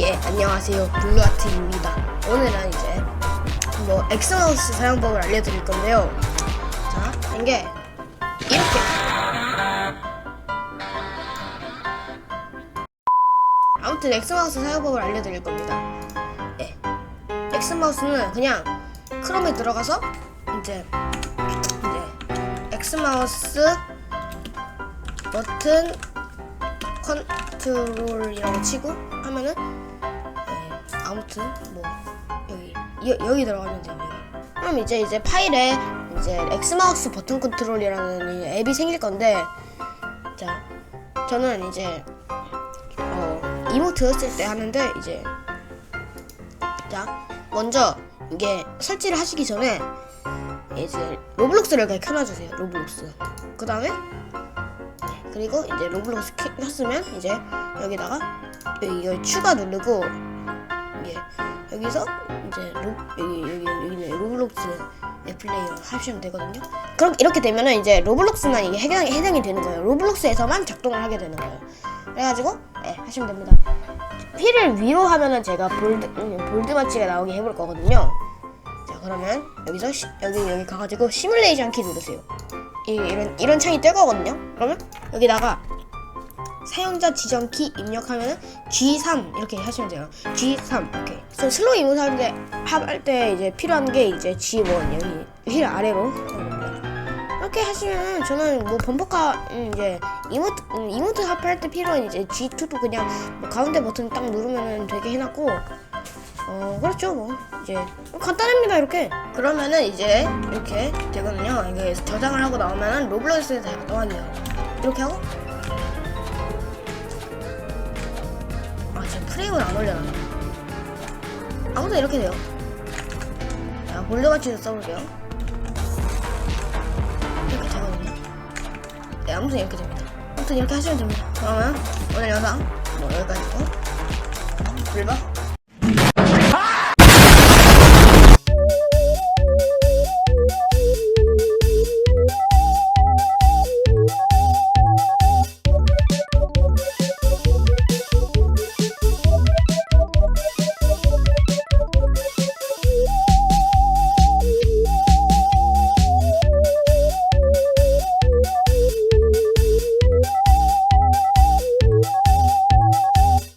예, 안녕하세요. 블루아트입니다. 오늘은 이제 뭐 엑스마우스 사용법을 알려드릴 건데요. 자, 이게 이렇게 아무튼 엑스마우스 사용법을 알려드릴 겁니다. 예, 엑스마우스는 그냥 크롬에 들어가서 이제 이제 엑스마우스 버튼 컨트롤이라고 치고 하면은 네, 아무튼 뭐 여기 여, 여기 들어가면 돼요. 그럼 이제 이제 파일에 이제 엑스마우스 버튼 컨트롤이라는 이 앱이 생길 건데 자 저는 이제 어 이모트 쓸 때 하는데 이제 자 먼저 이게 설치를 하시기 전에 이제 로블록스를 그냥 켜놔주세요 로블록스 그 다음에 그리고 이제 로블록스 켜- 켰으면 이제 여기다가 여기, 여기 추가 누르고 이게 여기서 이제 로, 여기 여기 여기는 로블록스 앱 플레이어 하시면 되거든요. 그럼 이렇게 되면은 이제 로블록스만 이게 해당이 해당이 되는 거예요. 로블록스에서만 작동을 하게 되는 거예요. 그래가지고 네, 하시면 됩니다. 휠을 위로 하면은 제가 볼드 음, 볼드 마치가 나오게 해볼 거거든요. 자 그러면 여기서 시, 여기 여기 가가지고 시뮬레이션 키 누르세요. 이, 이런 이런 창이 뜰 거거든요. 그러면 여기다가 사용자 지정 키 입력하면은 G3 이렇게 하시면 돼요. G3 이렇게. 그래서 슬로우 이모트 할때 할때 이제 필요한 게 이제 G1 여기 휠 아래로. 이렇게 하시면 저는 뭐 범퍼카 음, 이제 이모트 음, 이모트 합할 때 필요한 이제 G2도 그냥 뭐 가운데 버튼 딱 누르면은 되게 해놨고 어 그렇죠 뭐. 이제 간단합니다 이렇게. 그러면은 이제 이렇게 되거든요. 이게 저장을 하고 나오면은 로블록스에 다 나와요. 이렇게 하고 아 지금 프레임을 안 올려놨네 아무튼 이렇게 돼요. 자 볼드마치도 써볼게요. 이렇게 되거든요. 네 아무튼 이렇게 됩니다. 아무튼 이렇게 하시면 됩니다. 그러면 오늘 영상 뭐 여기까지고. 불박